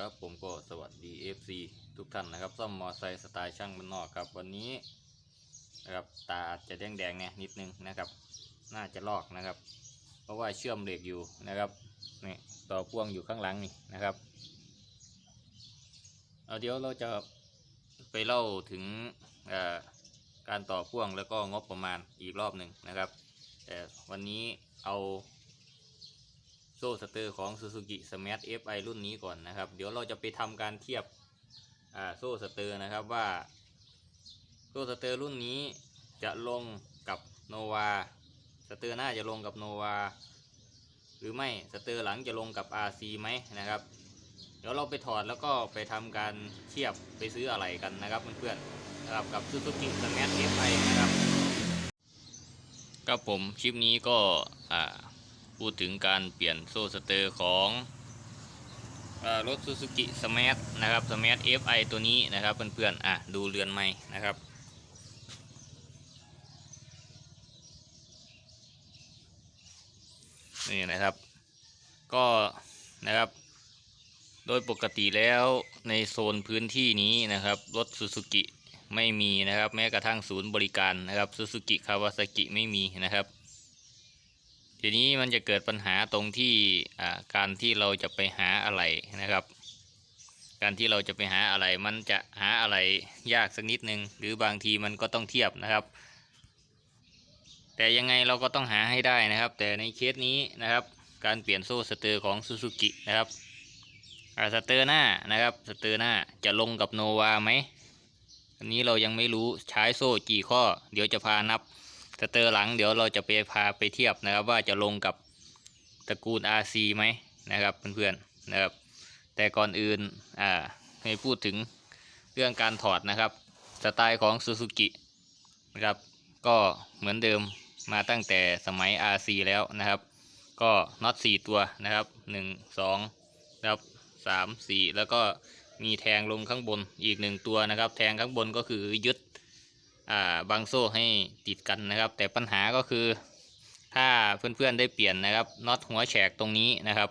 ครับผมก็สวัสดี FC ทุกท่านนะครับซ่อมมอไซค์สไตล์ช่างบ้านนอกครับ วันนี้นะครับตาอาจจะแดงๆเนี่ยนิดนึงนะครับ น่าจะลอกนะครับ เพราะว่าเชื่อมเหล็กอยู่นะครับนี่ต่อพ่วงอยู่ข้างหลังนี่นะครับเอาเดี๋ยวเราจะไปเล่าถึงการต่อพ่วงแล้วก็งบประมาณอีกรอบหนึ่งนะครับแต่วันนี้เอา ซ่สเตอร์ของ Suzuki Smart FI รุ่นนี้ก่อนนะครับ เดี๋ยวเราจะไปทำการเทียบโซ่สเตอร์นะครับว่าโซ่สเตอร์รุ่นนี้จะลงกับโนวาสเตอร์หน้าจะลงกับโนวาหรือไม่สเตอร์หลังจะลงกับ RC ไหมนะครับ เดี๋ยวเราไปถอดแล้วก็ไปทำการเทียบไปซื้ออะไรกันนะครับเพื่อนๆนะครับกับ Suzuki Smart FI นะครับครับผมคลิปนี้ก็อ่า พูดถึงการเปลี่ยนโซ่สเตอร์ของอรถ Suzuki Smart นะครับ Smart FI ตัวนี้นะครับเพื่อนๆอะดูเรือนไม้นะครับนี่นะครับก็นะครับ โดยปกติแล้วในโซนพื้นที่นี้นะครับ รถ Suzuki ไม่มีนะครับ แม้กระทั่งศูนย์บริการนะครับ Suzuki Kawasaki ไม่มีนะครับ ทีนี้มันจะเกิดปัญหาตรงที่การที่เราจะไปหาอะไรนะครับ การที่เราจะไปหาอะไรมันจะหาอะไรยากสักนิดนึงหรือบางทีมันก็ต้องเทียบนะครับ แต่ยังไงเราก็ต้องหาให้ได้นะครับ แต่ในเคสนี้นะครับการเปลี่ยนโซ่สเตอร์ของ Suzuki นะครับสเตอร์หน้านะครับสเตอร์หน้าจะลงกับโนวาไหมอันนี้เรายังไม่รู้ใช้โซ่กี่ข้อ เดี๋ยวจะพานับ สเตอร์หลังเดี๋ยวเราจะไปพาไปเทียบนะครับ ว่าจะลงกับตระกูล RC ไหมนะครับเพื่อนๆนะครับ แต่ก่อนอื่นอ่าให้พูดถึงเรื่องการถอดนะครับ สไตล์ของ Suzuki นะครับ ก็เหมือนเดิมมาตั้งแต่สมัย RC แล้วนะครับ ก็น็อต4ตัวนะครับ1 2นะครับ3 4 แล้วก็มีแทงลงข้างบนอีกหนึ่งตัวนะครับ แทงข้างบนก็คือยึด บางโซ่ให้ติดกันนะครับ แต่ปัญหาก็คือถ้าเพื่อนๆได้เปลี่ยนนะครับน็อตหัวแฉกตรงนี้นะครับ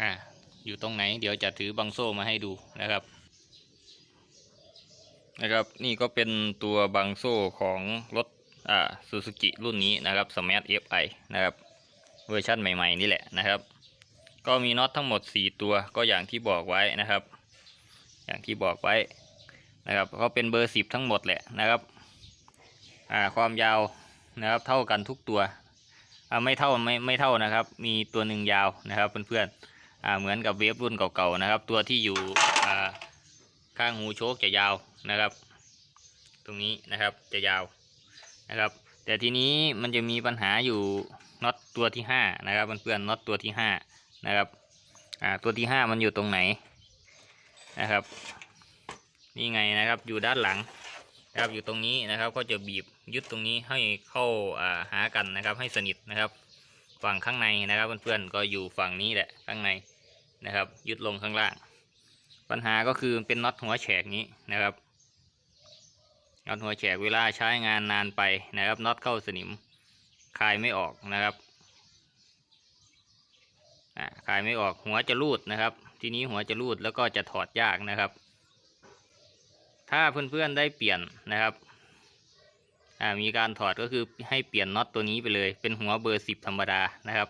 อ่าอยู่ตรงไหน เดี๋ยวจะถือบางโซ่มาให้ดูนะครับนะครับนี่ก็เป็นตัวบางโซ่ของรถอ่าซูซูกิรุ่นนี้นะครับ Smart FI นะครับเวอร์ชันใหม่ๆนี่แหละนะครับ ก็มีน็อตทั้งหมด 4 ตัวก็อย่างที่บอกไว้นะครับ อย่างที่บอกไว้นะครับก็เป็นเบอร์สิบทั้งหมดแหละนะครับ อ่าความยาวนะครับเท่ากันทุกตัวอ่าไม่เท่าไม่ไม่เท่านะครับ มีตัวหนึ่งยาวนะครับเพื่อนๆอ่าเหมือนกับเวฟรุ่นเก่าๆนะครับ ตัวที่อยู่อ่าข้างหูโชคจะยาวนะครับ ตรงนี้นะครับจะยาวนะครับ แต่ทีนี้มันจะมีปัญหาอยู่น็อตตัวที่ห้านะครับเพื่อนๆน็อตตัวที่ห้านะครับอ่าตัวที่ห้ามันอยู่ตรงไหนนะครับนี่ไงนะครับอยู่ด้านหลัง นะครับอยู่ตรงนี้นะครับก็จะบีบยึดตรงนี้ให้เข้าหากันนะครับให้สนิทนะครับ ฝั่งข้างในนะครับเพื่อนๆก็อยู่ฝั่งนี้แหละข้างในนะครับ ยึดลงข้างล่าง ปัญหาก็คือเป็นน็อตหัวแฉกนี้นะครับน็อตหัวแฉกเวลาใช้งานนานไปนะครับน็อตเข้าสนิมคลายไม่ออกนะครับคลายไม่ออกหัวจะรูดนะครับ ทีนี้หัวจะรูดแล้วก็จะถอดยากนะครับ ถ้าเพื่อนๆได้เปลี่ยนนะครับมีการถอดก็คือให้เปลี่ยนน็อตตัวนี้ไปเลย เป็นหัวเบอร์สิบธรรมดานะครับ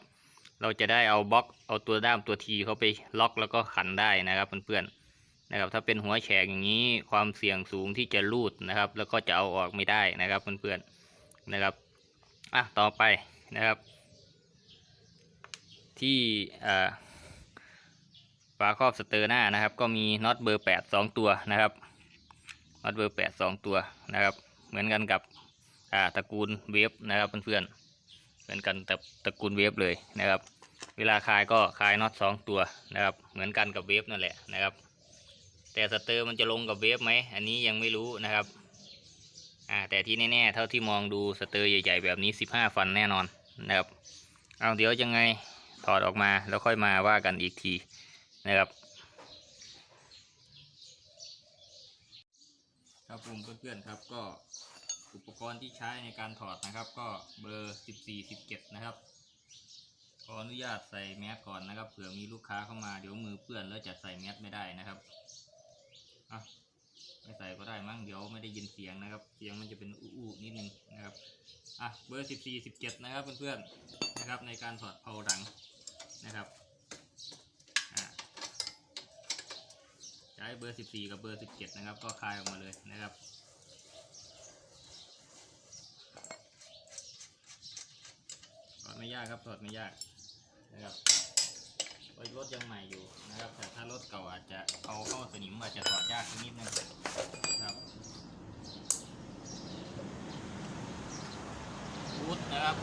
เราจะได้เอาบล็อกเอาตัวด้ามตัวทีเข้าไปล็อกแล้วก็ขันได้นะครับเพื่อนๆนะครับ ถ้าเป็นหัวแฉกอย่างนี้ความเสี่ยงสูงที่จะรูดนะครับ แล้วก็จะเอาออกไม่ได้นะครับเพื่อนๆนะครับอะต่อไปนะครับ ที่ฝาครอบสเตอร์หน้านะครับ ก็มีน็อตเบอร์แปดสองตัวนะครับ น็อตเบอร์แปดสองตัวนะครับเหมือนกันกับอ่าตระกูลเวฟนะครับเพื่อนๆเหมือนกันแต่ตระกูลเวฟเลยนะครับ เวลาคลายก็คลายน็อตสองตัวนะครับเหมือนกันกับเวฟนั่นแหละนะครับ แต่สเตอร์มันจะลงกับเวฟไหมอันนี้ยังไม่รู้นะครับอ่าแต่ที่แน่ๆเท่าที่มองดูสเตอร์ใหญ่ๆแบบนี้สิบห้าฟันแน่นอนนะครับเอาเดี๋ยวยังไงถอดออกมาแล้วค่อยมาว่ากันอีกทีนะครับ ครับผมเพื่อนๆครับก็อุปกรณ์ที่ใช้ในการถอดนะครับ ก็เบอร์ 14 17 นะครับ ขออนุญาตใส่แมสก่อนนะครับเผื่อมีลูกค้าเข้ามาเดี๋ยวมือเปื้อนแล้วจะใส่แมสไม่ได้นะครับอะไม่ใส่ก็ได้มั้งเดี๋ยวไม่ได้ยินเสียงนะครับ เสียงมันจะเป็นอู้ๆนิดนึงนะครับอะเบอร์สิบสี่สิบเจ็ดนะครับเพื่อนๆนะครับในการถอดเผาหลังนะครับอะใช้เบอร์สิบสี่กับเบอร์สิบเจ็ดนะครับ ก็คลายออกมาเลยนะครับ ถอดไม่ยากครับถอดไม่ยากนะครับไว้รถยังใหม่อยู่นะครับ แต่ถ้ารถเก่าอาจจะเอาเข้าสนิมอาจจะถอดยากนิดนึงนะครับบูทนะครับ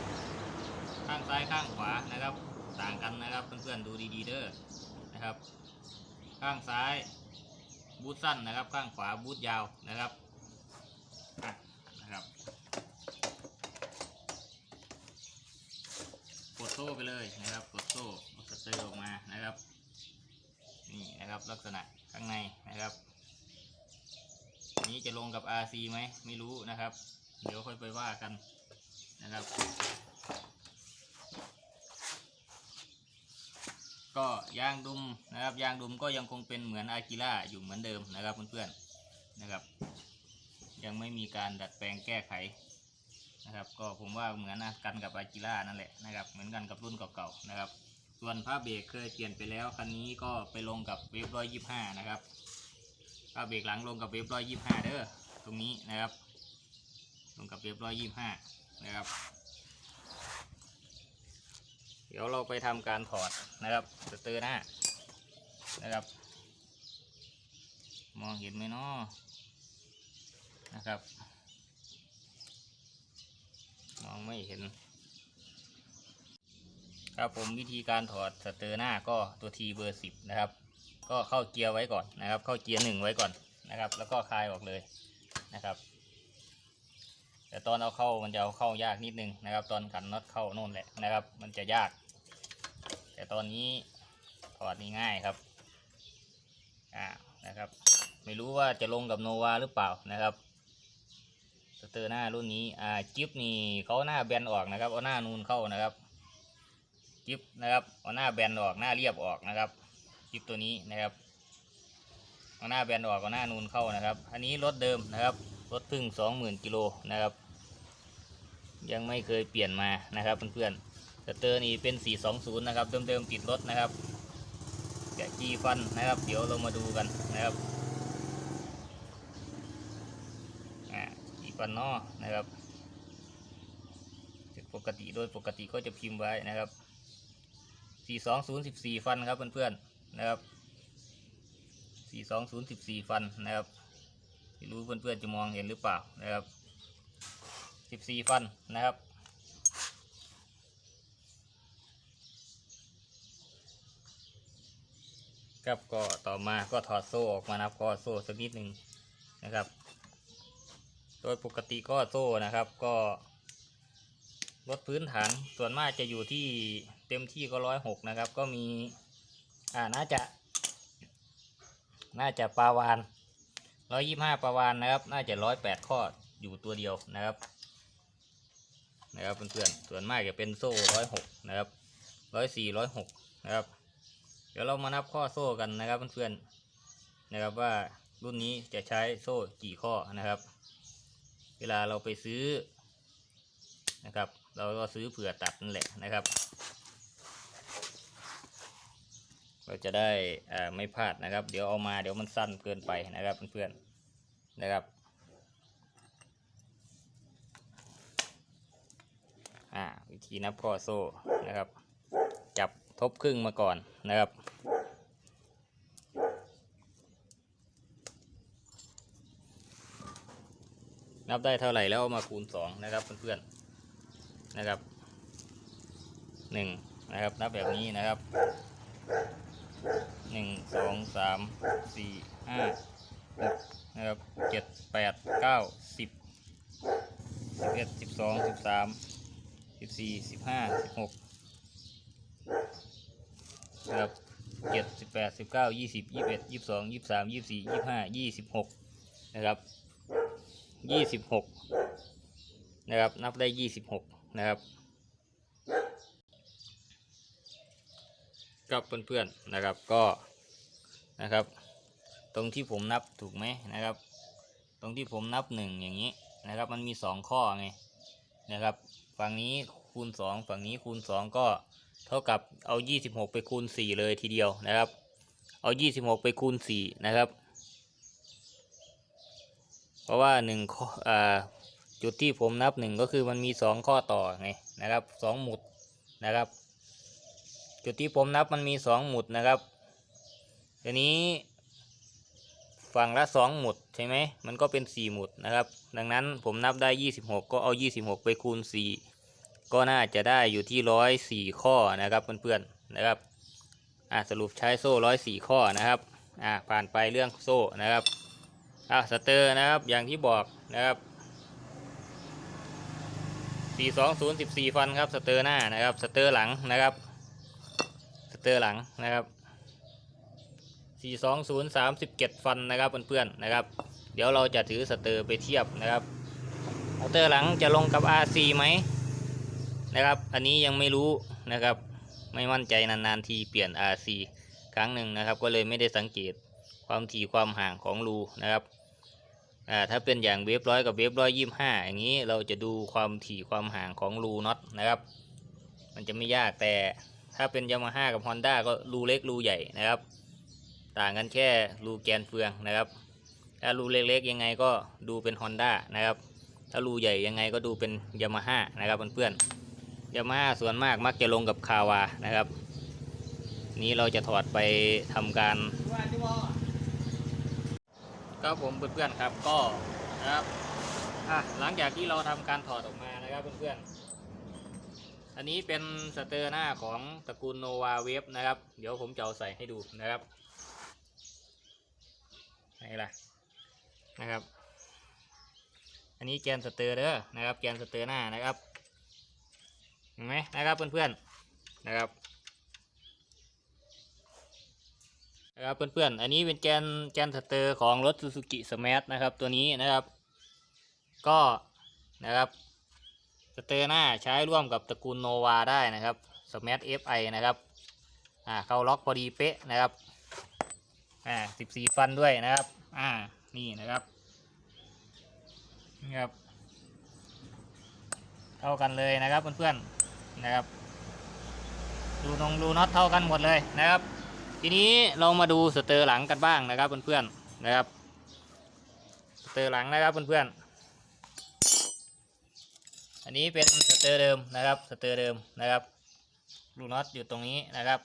ข้างซ้ายข้างขวานะครับ ต่างกันนะครับเพื่อนๆดูดีๆเด้อนะครับ ข้างซ้าย บูทสั้นนะครับ ข้างขวาบูทยาวนะครับนะครับกดโซ่ไปเลยนะครับกดโซ่เอาสเตอร์ออกมานะครับนี่นะครับลักษณะข้างในนะครับนนี้จะลงกับ RC ไหมไม่รู้นะครับ เดี๋ยวค่อยไปว่ากันนะครับ ก็ยางดุมนะครับยางดุมก็ยังคงเป็นเหมือนอากิล่าอยู่เหมือนเดิมนะครับเพื่อนๆนะครับ ยังไม่มีการดัดแปลงแก้ไขนะครับ ก็ผมว่าเหมือนนะกันกับอากิล่านั่นแหละนะครับ เหมือนกันกับรุ่นเก่าๆนะครับ ส่วนผ้าเบรกเคยเปลี่ยนไปแล้วคันนี้ก็ไปลงกับเวฟร้อยยี่ห้านะครับผ้าเบรกหลังลงกับเวฟร้อยยี่ห้าเด้อตรงนี้นะครับ ลงกับเวฟร้อยยี่ห้านะครับ เดี๋ยวเราไปทำการถอดนะครับสเตอร์หน้านะครับ มองเห็นไหมเนาะนะครับ มองไม่เห็นครับผมวิธีการถอดสเตอร์หน้าก็ตัวทีเบอร์สิบนะครับ ก็เข้าเกียร์ไว้ก่อนนะครับ เข้าเกียร์หนึ่งไว้ก่อนนะครับ แล้วก็คลายออกเลยนะครับ แต่ตอนเอาเข้ามันจะเอาเข้ายากนิดนึงนะครับ ตอนขันน็อตเข้าโน่นแหละนะครับ มันจะยาก แต่ตอนนี้ถอดนี่ง่ายครับอ่านะครับ ไม่รู้ว่าจะลงกับโนวาหรือเปล่านะครับสเตอร์หน้ารุ่นนี้อ่าจิ๊บนี่เขาหน้าแบนออกนะครับเอาหน้านูนเข้านะครับจิ๊บนะครับเอาหน้าแบนออกหน้าเรียบออกนะครับจิ๊บตัวนี้นะครับเอาหน้าแบนออกเอาหน้านูนเข้านะครับ อันนี้รถเดิมนะครับรถพึ่งสองหมื่นกิโลนะครับ ยังไม่เคยเปลี่ยนมานะครับเพื่อนๆ สเตอร์นี่เป็น 420 นะครับ เดิมๆติดรถนะครับแกะจีฟันนะครับ เดี๋ยวเรามาดูกันนะครับอ่าจีฟันนอนะครับปกติโดยปกติก็จะพิมพ์ไว้นะครับ 420 14 ฟันครับเพื่อนๆนะครับ 420 14 ฟันนะครับไม่รู้เพื่อนๆจะมองเห็นหรือเปล่านะครับ 14 ฟันนะครับ ครับก็ต่อมาก็ถอดโซ่ออกมานะครับก็โซ่สักนิดหนึ่งนะครับ โดยปกติก็โซ่นะครับ ก็ลดพื้นฐานส่วนมากจะอยู่ที่เต็มที่ก็ร้อยหกนะครับ ก็มีอ่าน่าจะ น่าจะปาวานร้อยยี่ห้าปาวานนะครับ น่าจะร้อยแปดข้ออยู่ตัวเดียวนะครับ นะครับเพื่อนๆส่วนมากจะเป็นโซ่ร้อยหกนะครับร้อยสี่ร้อยหกนะครับ เดี๋ยวเรามานับข้อโซ่กันนะครับเพื่อนๆนะครับว่ารุ่นนี้จะใช้โซ่กี่ข้อนะครับ เวลาเราไปซื้อนะครับ เราก็ซื้อเผื่อตัดนั่นแหละนะครับ เราจะได้ไม่พลาดนะครับ เดี๋ยวเอามาเดี๋ยวมันสั้นเกินไปนะครับเพื่อนๆนะครับอ่าวิธีนับข้อโซ่นะครับ ทบครึ่งมาก่อนนะครับ นับได้เท่าไหร่แล้วมาคูณ 2 นะครับเพื่อนๆนะครับ 1 นะครับ นับแบบนี้นะครับ 1 2 3 4 5 6 นะครับ 7 8 9 10 11 12 13 14 15 16 ครับเจ็ดสิบแปดสิบเก้ายี่สิบยี่สิบเอ็ดยี่สิบสองยี่สิบสามยี่สิบสี่ยี่สิบห้ายี่สิบหกนะครับยี่สิบหกนะครับนับได้ยี่สิบหกนะครับครับเพื่อนๆนะครับก็นะครับ ตรงที่ผมนับถูกไหมนะครับ ตรงที่ผมนับหนึ่งอย่างนี้นะครับ มันมีสองข้อไงนะครับ ฝั่งนี้คูณสองฝั่งนี้คูณสองก็ เท่ากับเอายี่สิบหกไปคูณสี่เลยทีเดียวนะครับ เอายี่สิบหกไปคูณสี่นะครับ เพราะว่าหนึ่งข้ออ่าจุดที่ผมนับหนึ่งก็คือมันมีสองข้อต่อไงนะครับสองหมุดนะครับ จุดที่ผมนับมันมีสองหมุดนะครับทีนี้ฝั่งละสองหมุดใช่ไหมมันก็เป็นสี่หมุดนะครับ ดังนั้นผมนับได้ยี่สิบหกก็เอายี่สิบหกไปคูณสี่ ก็น่าจะได้อยู่ที่ร้อยสี่ข้อนะครับเพื่อนๆนะครับอ่าสรุปใช้โซ่ร้อยสี่ข้อนะครับอ่าผ่านไปเรื่องโซ่นะครับอ่าสเตอร์นะครับอย่างที่บอกนะครับสี่สองศูนย์สิบสี่ฟันครับสเตอร์หน้านะครับสเตอร์หลังนะครับสเตอร์หลังนะครับสี่สองศูนย์สามสิบเจ็ดฟันนะครับเพื่อนๆนะครับ เดี๋ยวเราจะถือสเตอร์ไปเทียบนะครับมอเตอร์หลังจะลงกับ RC ไหม นะครับ อันนี้ยังไม่รู้นะครับ ไม่มั่นใจนานๆทีเปลี่ยน RC ครั้งหนึ่งนะครับ ก็เลยไม่ได้สังเกตความถี่ความห่างของรูนะครับอ่าถ้าเป็นอย่างเวฟร้อยกับเวฟร้อยยี่ห้าอย่างนี้เราจะดูความถี่ความห่างของรูน็อตนะครับ มันจะไม่ยากแต่ถ้าเป็นยามาฮ่ากับฮอนด้าก็รูเล็กรูใหญ่นะครับ ต่างกันแค่รูแกนเฟืองนะครับ ถ้ารูเล็กๆยังไงก็ดูเป็น Honda นะครับ ถ้ารูใหญ่ยังไงก็ดูเป็นยามาฮ่านะครับเพื่อนๆ ยามาฮ่าส่วนมากมักจะลงกับคาวานะครับ นี้เราจะถอดไปทำการครับผมเพื่อนๆครับก็นะครับหลังจากที่เราทำการถอดออกมานะครับเพื่อนๆอันนี้เป็นสเตอร์หน้าของตระกูลโนวาเวฟนะครับ เดี๋ยวผมจะเอาใส่ให้ดูนะครับไหนล่ะนะครับ อันนี้แกนสเตอร์เด้อนะครับ แกนสเตอร์หน้านะครับ เห็นไหมนะครับเพื่อนๆนะครับนะครับเพื่อนๆ อันนี้เป็นแกนแกนสเตอร์ของรถ Suzuki Smash นะครับตัวนี้นะครับ ก็นะครับสเตอร์หน้าใช้ร่วมกับตระกูลโนวาได้นะครับ Smash FI นะครับอ่าเข้าล็อกพอดีเป๊ะนะครับอ่าสิบสี่ฟันด้วยนะครับอ่านี่นะครับนี่ครับเท่ากันเลยนะครับเพื่อนๆ นะครับ ดูนงดูน็อตเท่ากันหมดเลยนะครับ ทีนี้เรามาดูสเตอร์หลังกันบ้างนะครับเพื่อนๆนะครับ สเตอร์หลังนะครับเพื่อนๆอันนี้เป็นสเตอร์เดิมนะครับสเตอร์เดิมนะครับลูน็อตอยู่ตรงนี้นะครับ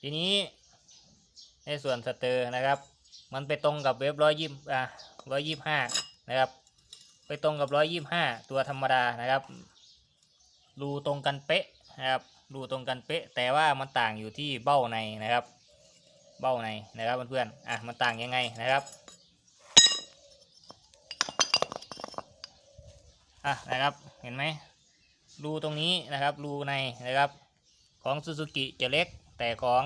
ทีนี้ในส่วนสเตอร์นะครับ มันไปตรงกับเว็บร้อยยี่อ่าร้อยยี่ห้านะครับ ไปตรงกับร้อยยี่ห้าตัวธรรมดานะครับ รูตรงกันเป๊ะนะครับรูตรงกันเป๊ะ แต่ว่ามันต่างอยู่ที่เบ้าในนะครับ เบ้าในนะครับเพื่อนๆอะมันต่างยังไงนะครับอะนะครับเห็นไหมรูตรงนี้นะครับรูในนะครับ ของ Suzuki จะเล็ก แต่ของ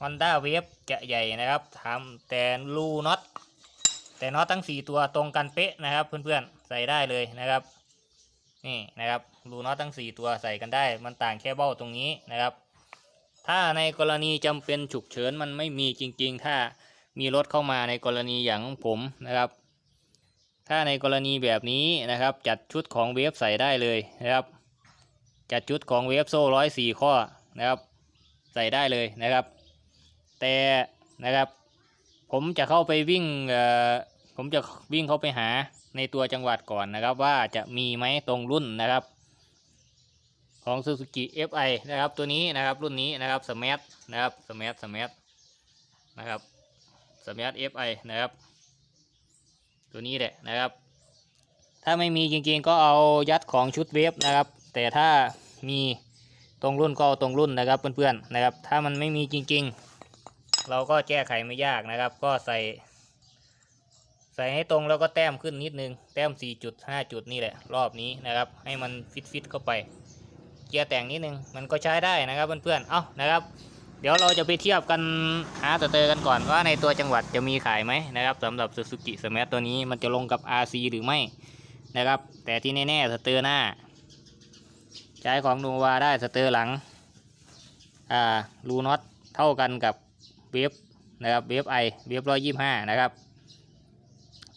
Honda Wave จะใหญ่นะครับทำแต่รูน็อตแต่น็อตทั้ง 4 ตัวตรงกันเป๊ะนะครับเพื่อนๆใส่ได้เลยนะครับ นี่นะครับรูน็อตทั้ง 4 ตัวใส่กันได้ มันต่างแค่เบ้าตรงนี้นะครับ ถ้าในกรณีจำเป็นฉุกเฉินมันไม่มีจริง ๆ ถ้ามีรถเข้ามาในกรณีอย่างผมนะครับ ถ้าในกรณีแบบนี้นะครับจัดชุดของเวฟใส่ได้เลยนะครับ จัดชุดของเวฟโซ่ร้อยสี่ข้อนะครับ ใส่ได้เลยนะครับ แต่นะครับ ผมจะเข้าไปวิ่งผมจะวิ่งเข้าไปหา ในตัวจังหวัดก่อนนะครับว่าจะมีไหมตรงรุ่นนะครับ ของ Suzuki FI นะครับตัวนี้นะครับรุ่นนี้นะครับ Smash นะครับ Smash Smash นะครับ Smash FI นะครับ ตัวนี้แหละนะครับ ถ้าไม่มีจริงๆก็เอายัดของชุดเวฟนะครับ แต่ถ้ามีตรงรุ่นก็เอาตรงรุ่นนะครับเพื่อนๆนะครับ ถ้ามันไม่มีจริงๆ เราก็แก้ไขไม่ยากนะครับ ก็ใส่ ใส่ให้ตรงแล้วก็แต้มขึ้นนิดนึง แต้ม 4 จุด 5 จุดนี่แหละ รอบนี้นะครับ ให้มันฟิตฟิตๆเข้าไป เกียร์แต่งนิดนึง มันก็ใช้ได้นะครับเพื่อนๆ เอ้านะครับ เดี๋ยวเราจะไปเทียบกันหาสเตอร์กันก่อนว่าในตัวจังหวัดจะมีขายไหมนะครับสำหรับ Suzuki Smash ตัวนี้มันจะลงกับ RC หรือไม่นะครับ แต่ที่แน่ๆสเตอร์หน้า ใช้ของนูวาได้สเตอร์หลัง อ่า รูน็อตเท่ากันกับเวฟนะครับ เวฟไอเวฟร้อยยี่ห้านะครับ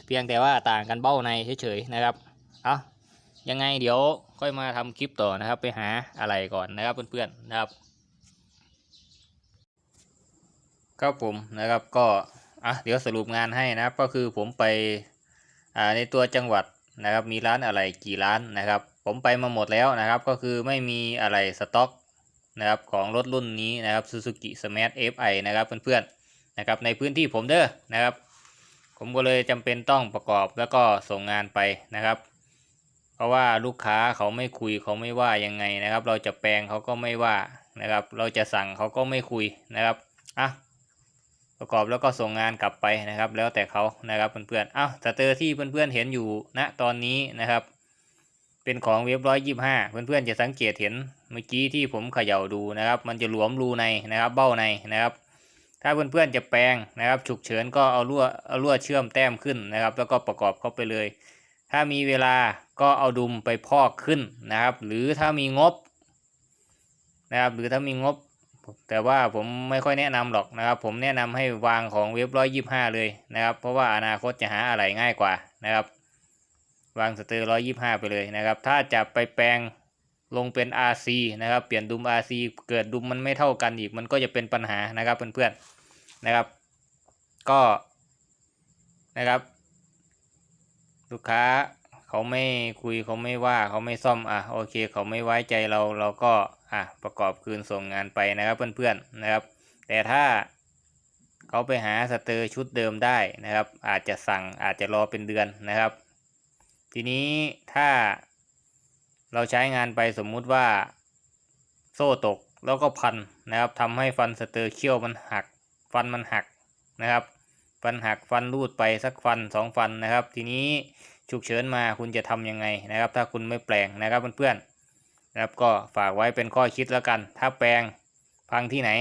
เพียงแต่ว่าต่างกันเบ้าในเฉยๆนะครับเอายังไงเดี๋ยวค่อยมาทำคลิปต่อนะครับ ไปหาอะไรก่อนนะครับเพื่อนๆนะครับครับผมนะครับก็อะเดี๋ยวสรุปงานให้นะครับก็คือผมไปอ่าในตัวจังหวัดนะครับ มีร้านอะไรกี่ร้านนะครับ ผมไปมาหมดแล้วนะครับ ก็คือไม่มีอะไรสต็อกนะครับของรถรุ่นนี้นะครับ Suzuki Smart FI นะครับเพื่อนๆนะครับในพื้นที่ผมเด้อนะครับ ผมก็เลยจำเป็นต้องประกอบแล้วก็ส่งงานไปนะครับ เพราะว่าลูกค้าเขาไม่คุยเขาไม่ว่ายังไงนะครับ เราจะแปลงเขาก็ไม่ว่านะครับ เราจะสั่งเขาก็ไม่คุยนะครับอะประกอบแล้วก็ส่งงานกลับไปนะครับ แล้วแต่เขานะครับเพื่อนๆอ้าวสเตอร์ที่เพื่อนๆเห็นอยู่ณตอนนี้นะครับ เป็นของเว็บร้อยยี่ห้าเพื่อนๆจะสังเกตเห็นเมื่อกี้ที่ผมเขย่าดูนะครับ มันจะหลวมรูในนะครับ เบ้าในนะครับ ถ้าเพื่อนๆจะแปลงนะครับ ฉุกเฉินก็เอาลวดเอาลวดเชื่อมแต้มขึ้นนะครับ แล้วก็ประกอบเข้าไปเลย ถ้ามีเวลาก็เอาดุมไปพอกขึ้นนะครับ หรือถ้ามีงบนะครับ หรือถ้ามีงบ แต่ว่าผมไม่ค่อยแนะนำหรอกนะครับ ผมแนะนำให้วางของเว็บร้อยยี่ห้าเลยนะครับ เพราะว่าอนาคตจะหาอะไรง่ายกว่านะครับวางสเตอร์ร้อยยี่ห้าไปเลยนะครับ ถ้าจะไปแปลงลงเป็น RC นะครับ เปลี่ยนดุม RC เกิดดุมมันไม่เท่ากันอีก มันก็จะเป็นปัญหานะครับเพื่อนๆ นะครับ ก็นะครับ ลูกค้าเขาไม่คุยเขาไม่ว่าเขาไม่ซ่อมอะโอเค เขาไม่ไว้ใจเราเราก็อะประกอบคืนส่งงานไปนะครับเพื่อนๆนะครับ แต่ถ้าเขาไปหาสเตอร์ชุดเดิมได้นะครับ อาจจะสั่งอาจจะรอเป็นเดือนนะครับ ทีนี้ถ้าเราใช้งานไปสมมุติว่าโซ่ตกแล้วก็พันนะครับทำให้ฟันสเตอร์เขี้ยวมันหัก ฟันมันหักนะครับ ฟันหักฟันรูดไปสักฟันสองฟันนะครับ ทีนี้ฉุกเฉินมาคุณจะทำยังไงนะครับ ถ้าคุณไม่แปลงนะครับเพื่อนๆนะครับก็ฝากไว้เป็นข้อคิดแล้วกัน ถ้าแปลงพังที่ไหน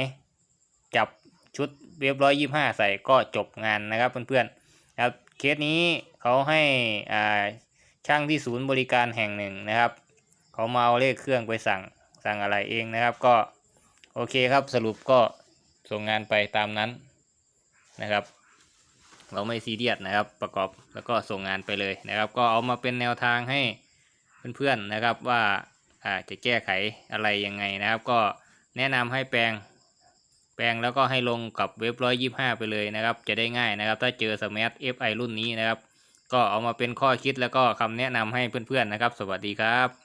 จับชุดเรียบร้อยยี่ห้าใส่ก็จบงานนะครับเพื่อนๆนะครับเคสนี้เขาให้อ่าช่างที่ศูนย์บริการแห่งหนึ่งนะครับเขามาเอาเลขเครื่องไปสั่งสั่งอะไรเองนะครับ ก็โอเคครับสรุปก็ ส่งงานไปตามนั้นนะครับ เราไม่ซีเรียสนะครับ ประกอบแล้วก็ส่งงานไปเลยนะครับ ก็เอามาเป็นแนวทางให้เพื่อนๆนะครับว่าอาจะแก้ไขอะไรยังไงนะครับ ก็แนะนำให้แปลงแปลงแล้วก็ให้ลงกับเว็บร้อยยี่ห้าไปเลยนะครับ จะได้ง่ายนะครับ ถ้าเจอสมาร์ท FI รุ่นนี้นะครับ ก็เอามาเป็นข้อคิดแล้วก็คำแนะนำให้เพื่อนๆนะครับ สวัสดีครับ